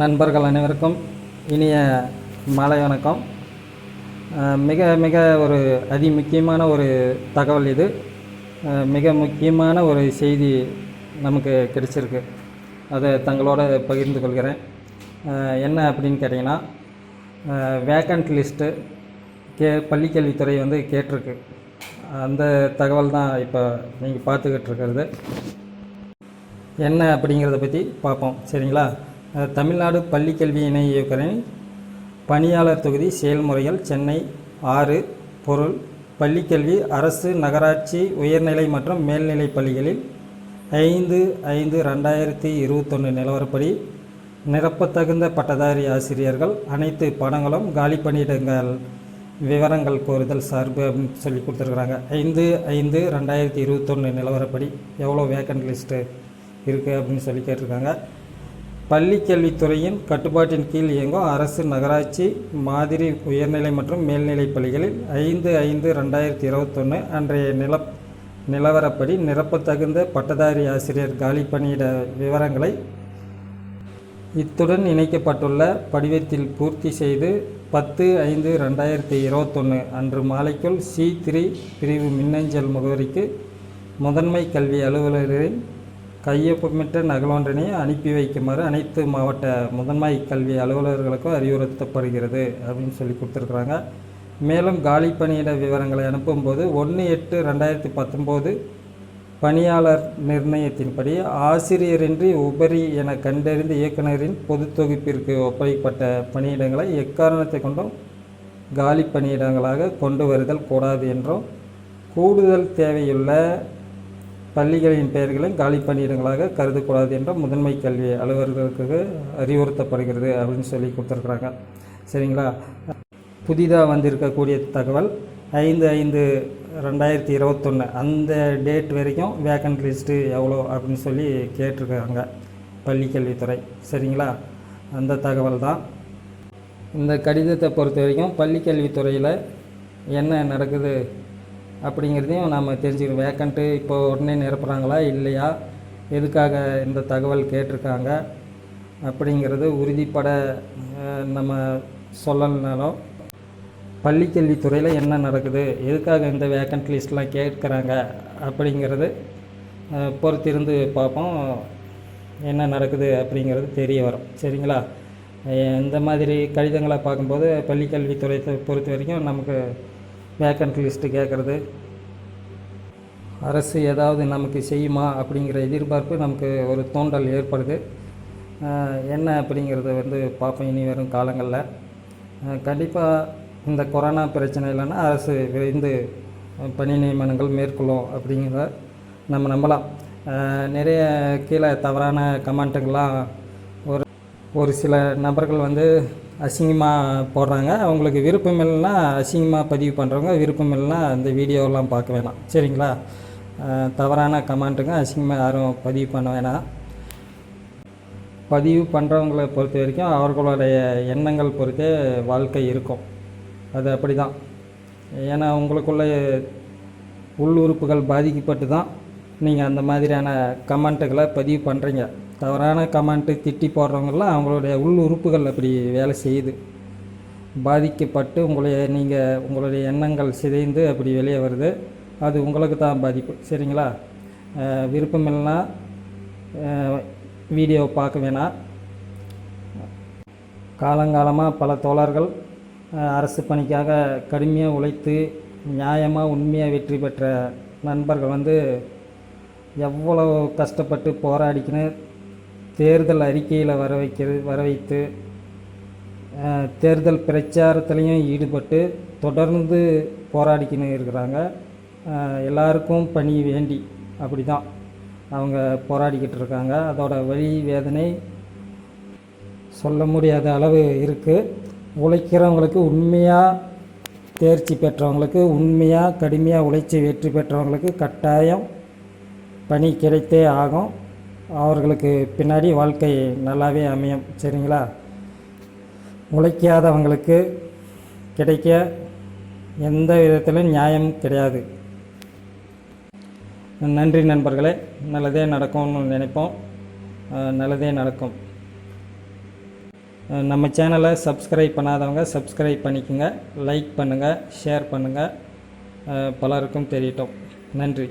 நண்பர்கள் அனைவருக்கும் இனிய மாலை வணக்கம். மிக மிக ஒரு அதி முக்கியமான ஒரு தகவல் இது. மிக முக்கியமான ஒரு செய்தி நமக்கு கிடைச்சிருக்கு. அதை தங்களோட பகிர்ந்து கொள்கிறேன். என்ன அப்படின்னு கேட்டிங்கன்னா வேக்கண்ட் லிஸ்ட்டு கே பள்ளிக்கல்வித்துறை வந்து கேட்டிருக்கு. அந்த தகவல் தான் இப்போ நீங்கள் பார்த்துக்கிட்டு இருக்கிறது. என்ன அப்படிங்கிறத பற்றி பார்ப்போம். சரிங்களா? தமிழ்நாடு பள்ளிக்கல்வி இணை இயக்குனரின் பணியாளர் தொகுதி செயல்முறைகள் சென்னை ஆறு பொருள் பள்ளிக்கல்வி அரசு நகராட்சி உயர்நிலை மற்றும் மேல்நிலை பள்ளிகளில் ஐந்து ஐந்து ரெண்டாயிரத்தி இருபத்தொன்று நிலவரப்படி நிரப்பத்தகுந்த பட்டதாரி ஆசிரியர்கள் அனைத்து படங்களும் காலி பணியிடங்கள் விவரங்கள் கோருதல் சார்பு அப்படின்னு சொல்லி கொடுத்துருக்குறாங்க. ஐந்து ஐந்து ரெண்டாயிரத்தி இருபத்தொன்று நிலவரப்படி எவ்வளோ வேக்கன்ட் லிஸ்ட்டு இருக்குது அப்படின்னு சொல்லி கேட்டிருக்காங்க. பள்ளிக்கல்வித்துறையின் கட்டுப்பாட்டின் கீழ் இயங்கும் அரசு நகராட்சி மாதிரி உயர்நிலை மற்றும் மேல்நிலைப் பள்ளிகளில் ஐந்து ஐந்து ரெண்டாயிரத்தி இருபத்தொன்று அன்றைய நில நிலவரப்படி நிரப்பத்தகுந்த பட்டதாரி ஆசிரியர் காலி பணியிட விவரங்களை இத்துடன் இணைக்கப்பட்டுள்ள படிவத்தில் பூர்த்தி செய்து பத்து ஐந்து ரெண்டாயிரத்தி இருபத்தொன்று அன்று மாலைக்குள் சி த்ரீ பிரிவு மின்னஞ்சல் முகவரிக்கு முதன்மை கல்வி அலுவலரின் கையொப்பமிட்ட நகலொன்றினை அனுப்பி வைக்குமாறு அனைத்து மாவட்ட முதன்மை கல்வி அலுவலர்களுக்கும் அறிவுறுத்தப்படுகிறது அப்படின்னு சொல்லி கொடுத்துருக்குறாங்க. மேலும் காலி பணியிட விவரங்களை அனுப்பும்போது ஒன்று எட்டு ரெண்டாயிரத்தி பத்தொம்போது பணியாளர் நிர்ணயத்தின்படி ஆசிரியரின்றி உபரி என கண்டறிந்த இயக்குனரின் பொது தொகுப்பிற்கு ஒப்படைக்கப்பட்ட பணியிடங்களை எக்காரணத்தை கொண்டும் காலி பணியிடங்களாக கொண்டு வருதல் கூடாது என்றும் கூடுதல் தேவையுள்ள பள்ளிகளின் பெயர்களையும் காலி பணியிடங்களாக கருதக்கூடாது என்ற முதன்மை கல்வி அலுவலர்களுக்கு அறிவுறுத்தப்படுகிறது அப்படின்னு சொல்லி கொடுத்துருக்குறாங்க. சரிங்களா? புதிதாக வந்திருக்கக்கூடிய தகவல் ஐந்து ஐந்து ரெண்டாயிரத்தி இருபத்தொன்று அந்த டேட் வரைக்கும் வேக்கன்ட் லிஸ்ட்டு எவ்வளோ அப்படின்னு சொல்லி கேட்டிருக்காங்க பள்ளிக்கல்வித்துறை. சரிங்களா? அந்த தகவல் தான். இந்த கடிதத்தை பொறுத்த வரைக்கும் பள்ளிக்கல்வித்துறையில் என்ன நடக்குது? அப்படிங்கிறதையும் நாம் தெரிஞ்சுக்கணும். வேக்கண்ட்டு இப்போ உடனே நிரப்புகிறாங்களா இல்லையா? எதுக்காக இந்த தகவல் கேட்டிருக்காங்க? அப்படிங்கிறது உறுதிப்பட நம்ம சொல்லலைனாலும் பள்ளிக்கல்வித்துறையில் என்ன நடக்குது? எதுக்காக இந்த வேக்கண்ட் லிஸ்ட்லாம் கேட்குறாங்க? அப்படிங்கிறது பொறுத்திருந்து பார்ப்போம். என்ன நடக்குது அப்படிங்கிறது தெரிய வரும். சரிங்களா? இந்த மாதிரி கடிதங்களை பார்க்கும்போது பள்ளிக்கல்வித்துறையை பொறுத்த வரைக்கும் நமக்கு வேக்கண்ட் லிஸ்ட்டு கேட்குறது. அரசு ஏதாவது நமக்கு செய்யுமா அப்படிங்கிற எதிர்பார்ப்பு நமக்கு ஒரு தூண்டல் ஏற்படுது. என்ன அப்படிங்கிறத வந்து பார்ப்போம் இனி வரும் காலங்களில். கண்டிப்பாக இந்த கொரோனா பிரச்சனை இல்லைன்னா அரசு விரைந்து பணி நியமனங்கள் மேற்கொள்ளும் அப்படிங்கிறத நம்ம நம்பலாம். நிறைய கீழே தவறான கமெண்ட்டுங்கள்லாம் ஒரு சில நபர்கள் வந்து அசிங்கமாக போடுறாங்க. அவங்களுக்கு விருப்பம் இல்லைன்னா அசிங்கமாக பதிவு பண்ணுறவங்க விருப்பம் இல்லைன்னா அந்த வீடியோலாம் பார்க்க வேணாம். சரிங்களா? தவறான கமெண்ட்டுங்க. அசிங்கமாக யாரும் பதிவு பண்ண வேணாம். பதிவு பண்ணுறவங்களை பொறுத்த வரைக்கும் அவர்களுடைய எண்ணங்கள் பொறுத்தே வாழ்க்கை இருக்கும். அது அப்படி தான் ஏன்னா உங்களுக்குள்ள உள் உறுப்புகள் பாதிக்கப்பட்டு தான் நீங்கள் அந்த மாதிரியான கமெண்ட்டுகளை பதிவு பண்ணுறீங்க தவறான கமெண்ட்டு திட்டி போடுறவங்கெல்லாம் அவங்களுடைய உள் உறுப்புகள் அப்படி வேலை செய்யுது. பாதிக்கப்பட்டு உங்களுடைய நீங்கள் உங்களுடைய எண்ணங்கள் சிதைந்து அப்படி வெளியே வருது. அது உங்களுக்கு தான் பாதிப்பு. சரிங்களா? விருப்பமில்லைனா வீடியோ பார்க்க வேணாம். காலங்காலமாக பல தோழர்கள் அரசு பணிக்காக கடுமையாக உழைத்து நியாயமாக உண்மையாக வெற்றி பெற்ற நண்பர்கள் வந்து எவ்வளோ கஷ்டப்பட்டு போராடிக்கின்னு தேர்தல் அறிக்கையில் வர வைக்கிறது வர வைத்து தேர்தல் பிரச்சாரத்துலேயும் ஈடுபட்டு தொடர்ந்து போராடிக்கின்னு இருக்கிறாங்க. எல்லாருக்கும் பணி வேண்டி அப்படி தான் அவங்க போராடிக்கிட்டு இருக்காங்க. அதோட வழி வேதனை சொல்ல முடியாத அளவு இருக்குது உழைக்கிறவங்களுக்கு உண்மையாக தேர்ச்சி பெற்றவங்களுக்கு உண்மையாக கடுமையாக உழைச்சி வெற்றி பெற்றவங்களுக்கு கட்டாயம் பணி கிடைத்தே ஆகும். அவர்களுக்கு பின்னாடி வாழ்க்கை நல்லாவே அமையும் சரிங்களா? உழைக்காதவங்களுக்கு கிடைக்க எந்த விதத்திலும் நியாயம் கிடையாது. நன்றி நண்பர்களே நல்லதே நடக்கும்னு நினைப்போம். நல்லதே நடக்கும். நம்ம சேனலை சப்ஸ்கிரைப் பண்ணாதவங்க சப்ஸ்கிரைப் பண்ணிக்கோங்க லைக் பண்ணுங்கள் ஷேர் பண்ணுங்கள் பலருக்கும் தெரியட்டும் நன்றி.